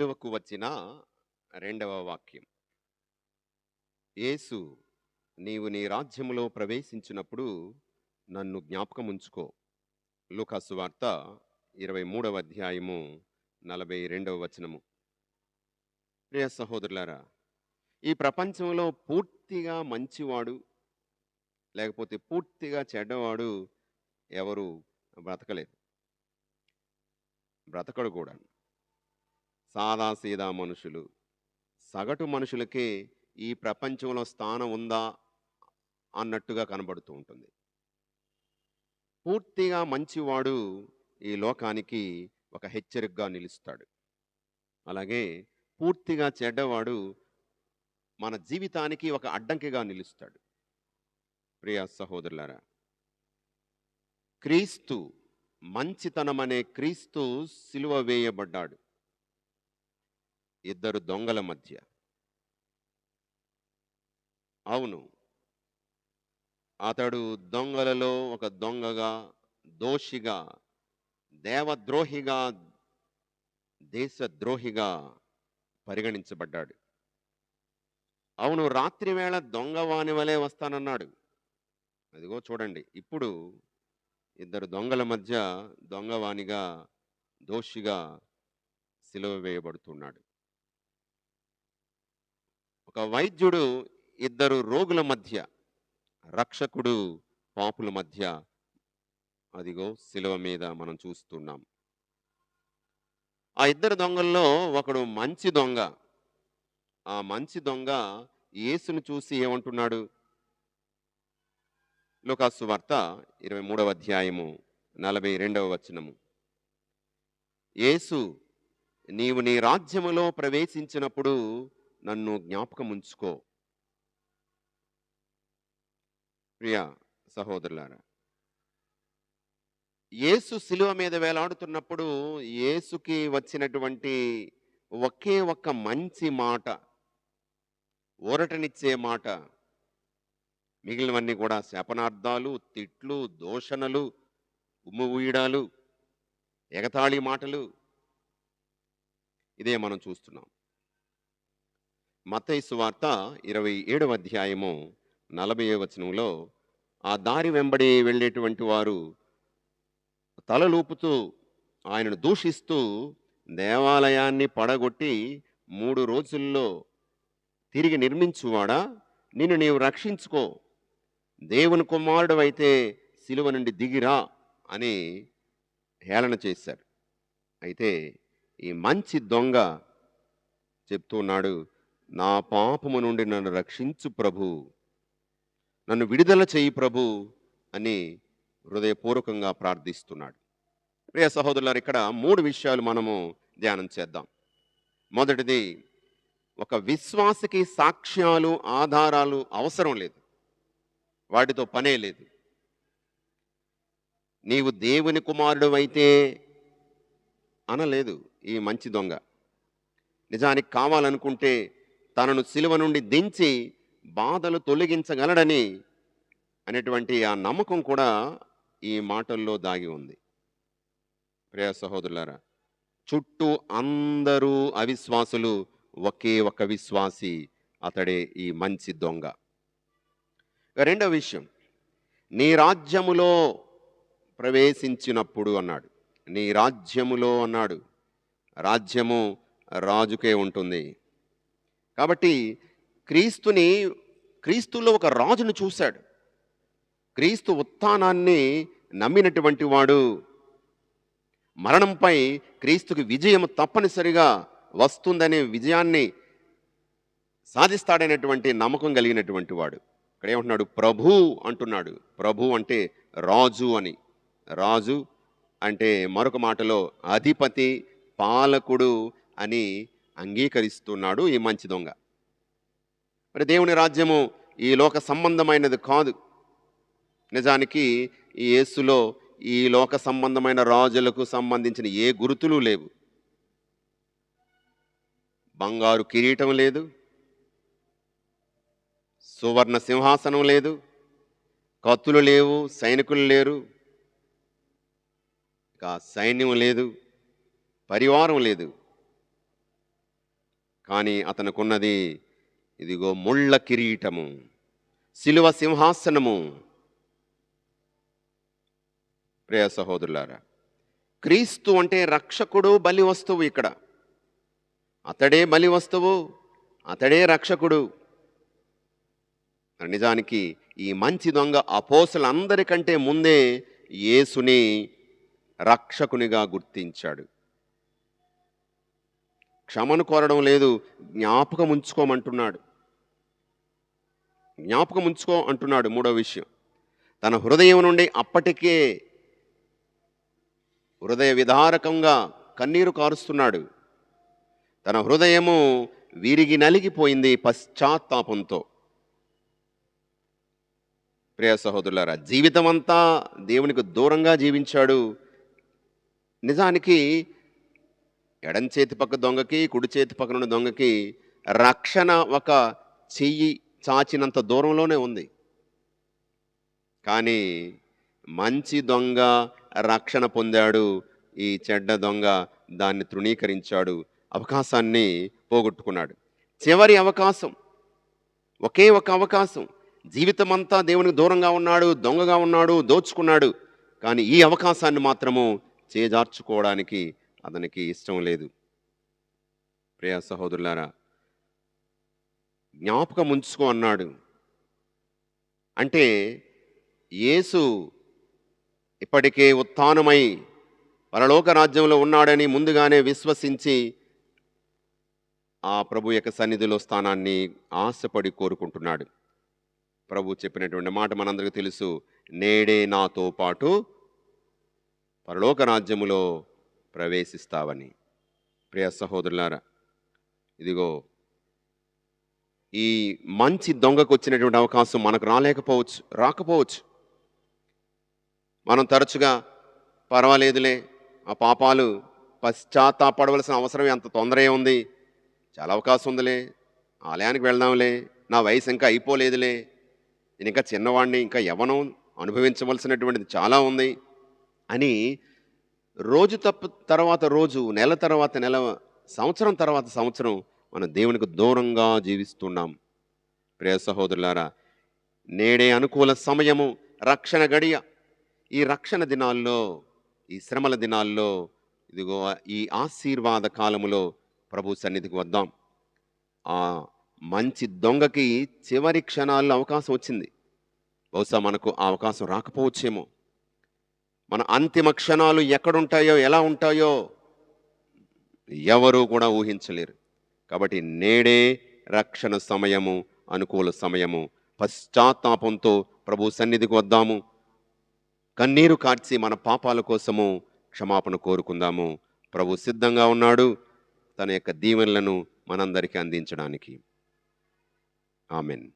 సిలువకు వచ్చిన రెండవ వాక్యం. యేసు నీవు నీ రాజ్యములో ప్రవేశించినప్పుడు నన్ను జ్ఞాపకం ఉంచుకో లూకాసు వార్త ఇరవై మూడవ అధ్యాయము నలభై రెండవ వచనము. ప్రియ సహోదరులారా ఈ ప్రపంచంలో పూర్తిగా మంచివాడు లేకపోతే పూర్తిగా చెడ్డవాడు ఎవరు బ్రతకలేదు. బ్రతకడు కూడా. సాదాసీదా మనుషులు. సగటు మనుషులకే ఈ ప్రపంచంలో స్థానం ఉందా అన్నట్టుగా కనబడుతూ ఉంటుంది. పూర్తిగా మంచివాడు ఈ లోకానికి ఒక హెచ్చరికగా నిలుస్తాడు. అలాగే పూర్తిగా చెడ్డవాడు మన జీవితానికి ఒక అడ్డంకిగా నిలుస్తాడు. ప్రియా సహోదరులారా క్రీస్తు మంచితనం అనే క్రీస్తు సిలువ వేయబడ్డాడు. ఇద్దరు దొంగల మధ్య. అవును. అతడు దొంగలలో ఒక దొంగగా దోషిగా దేవద్రోహిగా దేశద్రోహిగా పరిగణించబడ్డాడు. అవును రాత్రివేళ దొంగవాని వలె వస్తానన్నాడు. అదిగో చూడండి. ఇప్పుడు ఇద్దరు దొంగల మధ్య దొంగవానిగా దోషిగా సిలువ వేయబడుతున్నాడు. ఒక వైద్యుడు ఇద్దరు రోగుల మధ్య రక్షకుడు పాపుల మధ్య అదిగో శిలువ మీద మనం చూస్తున్నాం. ఆ ఇద్దరు దొంగల్లో ఒకడు మంచి దొంగ. ఆ మంచి దొంగ యేసును చూసి ఏమంటున్నాడు? లోకాసు వార్త ఇరవై మూడవ అధ్యాయము నలభై రెండవ వచనము. యేసు నీవు నీ రాజ్యములో ప్రవేశించినప్పుడు నన్ను జ్ఞాపకం ఉంచుకో. ప్రియా సహోదరులారా యేసు శిలువ మీద వేలాడుతున్నప్పుడు యేసుకి వచ్చినటువంటి ఒకే ఒక్క మంచి మాట ఊరటనిచ్చే మాట మిగిలినవన్నీ కూడా శాపనార్థాలు తిట్లు దోషణలు ఉమ్ము ఊయడాలు ఎగతాళి మాటలు ఇదే మనం చూస్తున్నాం. మతైసు వార్త ఇరవై ఏడవ అధ్యాయము నలభై వచనంలో ఆ దారి వెంబడి వెళ్ళేటువంటి వారు తలలూపుతూ ఆయనను దూషిస్తూ దేవాలయాన్ని పడగొట్టి మూడు రోజుల్లో తిరిగి నిర్మించువాడా? నిన్ను నీవు రక్షించుకో. దేవుని కుమారుడు అయితే సిలువ నుండి దిగిరా అని హేళన చేశారు. అయితే ఈ మంచి దొంగ చెప్తున్నాడు నా పాపము నుండి నన్ను రక్షించు ప్రభు. నన్ను విడుదల చేయి ప్రభు అని హృదయపూర్వకంగా ప్రార్థిస్తున్నాడు. ప్రియ సహోదరులారు ఇక్కడ మూడు విషయాలు మనము ధ్యానం చేద్దాం. మొదటిది ఒక విశ్వాసకి సాక్ష్యాలు ఆధారాలు అవసరం లేదు. వాటితో పనే లేదు. నీవు దేవుని కుమారుడు అయితే అనలేదు ఈ మంచి దొంగ. నిజానికి కావాలనుకుంటే తనను సిలువ నుండి దించి బాధలు తొలగించగలడని అనేటువంటి ఆ నమ్మకం కూడా ఈ మాటల్లో దాగి ఉంది. ప్రియ సహోదరులారా చుట్టూ అందరూ అవిశ్వాసులు ఒకే ఒక విశ్వాసి అతడే ఈ మంచి దొంగ. రెండవ విషయం నీ రాజ్యములో ప్రవేశించినప్పుడు అన్నాడు. నీ రాజ్యములో అన్నాడు. రాజ్యము రాజుకే ఉంటుంది. కాబట్టి క్రీస్తుని క్రీస్తులో ఒక రాజును చూశాడు. క్రీస్తు ఉత్థానాన్ని నమ్మినటువంటి వాడు. మరణంపై క్రీస్తుకి విజయం తప్పనిసరిగా వస్తుందనే విజయాన్ని సాధిస్తాడనేటువంటి నమ్మకం కలిగినటువంటి వాడు. ఇక్కడ ఏమంటున్నాడు? ప్రభు అంటున్నాడు. ప్రభు అంటే రాజు అని. రాజు అంటే మరొక మాటలో అధిపతి పాలకుడు అని అంగీకరిస్తున్నాడు ఈ మంచి దొంగ. మరి దేవుని రాజ్యము ఈ లోక సంబంధమైనది కాదు. నిజానికి ఈ యేసులో ఈ లోక సంబంధమైన రాజులకు సంబంధించిన ఏ గుర్తులు లేవు. బంగారు కిరీటం లేదు. సువర్ణ సింహాసనం లేదు. కత్తులు లేవు సైనికులు లేరు. ఇక సైన్యం లేదు పరివారం లేదు. కానీ అతనుకున్నది ఇదిగో ముళ్ళ కిరీటము శిలువ సింహాసనము. ప్రియ సహోదరులారా క్రీస్తు అంటే రక్షకుడు బలి వస్తువు ఇక్కడ. అతడే బలి వస్తువు అతడే రక్షకుడు. నిజానికి ఈ మంచి దొంగ అపోసలందరికంటే ముందే యేసుని రక్షకునిగా గుర్తించాడు. క్షమను కోరడం లేదు జ్ఞాపకం ఉంచుకోమంటున్నాడు. జ్ఞాపకం ఉంచుకో అంటున్నాడు మూడో విషయం. తన హృదయం నుండి అప్పటికే హృదయ విధారకంగా కన్నీరు కారుస్తున్నాడు. తన హృదయము విరిగి నలిగిపోయింది పశ్చాత్తాపంతో. ప్రియ సహోదరులారా జీవితం అంతా దేవునికి దూరంగా జీవించాడు. నిజానికి ఎడం చేతి పక్క దొంగకి కుడి చేతి పక్కనున్న దొంగకి రక్షణ ఒక చెయ్యి చాచినంత దూరంలోనే ఉంది. కానీ మంచి దొంగ రక్షణ పొందాడు. ఈ చెడ్డ దొంగ దాన్ని తృణీకరించాడు. అవకాశాన్ని పోగొట్టుకున్నాడు. చివరి అవకాశం ఒకే ఒక అవకాశం. జీవితం అంతా దేవునికి దూరంగా ఉన్నాడు దొంగగా ఉన్నాడు దోచుకున్నాడు. కానీ ఈ అవకాశాన్ని మాత్రము చేజార్చుకోవడానికి అతనికి ఇష్టం లేదు. ప్రియ సహోదరులారా జ్ఞాపకం ఉంచుకో అన్నాడు. అంటే యేసు ఇప్పటికే ఉత్థానమై పరలోక రాజ్యంలో ఉన్నాడని ముందుగానే విశ్వసించి ఆ ప్రభు యొక్క సన్నిధిలో స్థానాన్ని ఆశపడి కోరుకుంటున్నాడు. ప్రభు చెప్పినటువంటి మాట మనందరికీ తెలుసు. నేడే నాతో పాటు పరలోక రాజ్యములో ప్రవేశిస్తావని. ప్రియ సహోదరులారా ఇదిగో ఈ మంచి దొంగకు వచ్చినటువంటి అవకాశం మనకు రాలేకపోవచ్చు రాకపోవచ్చు. మనం తరచుగా పర్వాలేదులే ఆ పాపాలు పశ్చాత్తాపడవలసిన అవసరం ఎంత తొందరే ఉంది. చాలా అవకాశం ఉందిలే ఆలయానికి వెళ్దాంలే నా వయసు ఇంకా అయిపోలేదులే. నేను ఇంకా చిన్నవాడిని ఇంకా యవనం అనుభవించవలసినటువంటిది చాలా ఉంది అని రోజు తప్పు తర్వాత రోజు నెల తర్వాత నెల సంవత్సరం తర్వాత సంవత్సరం మనం దేవునికి దూరంగా జీవిస్తున్నాం. ప్రియ సహోదరులారా నేడే అనుకూల సమయము రక్షణ గడియ. ఈ రక్షణ దినాల్లో ఈ శ్రమల దినాల్లో ఇదిగో ఈ ఆశీర్వాద కాలములో ప్రభు సన్నిధికి వద్దాం. ఆ మంచి దొంగకి చివరి క్షణాల్లో అవకాశం వచ్చింది. బహుశా మనకు ఆ అవకాశం రాకపోవచ్చేమో. మన అంతిమ క్షణాలు ఎక్కడుంటాయో ఎలా ఉంటాయో ఎవరూ కూడా ఊహించలేరు. కాబట్టి నేడే రక్షణ సమయము అనుకూల సమయము. పశ్చాత్తాపంతో ప్రభు సన్నిధికి వద్దాము. కన్నీరు కార్చి మన పాపాల కోసము క్షమాపణ కోరుకుందాము. ప్రభు సిద్ధంగా ఉన్నాడు. తన యొక్క దీవెనలను మనందరికీ అందించడానికి. ఆమెన్.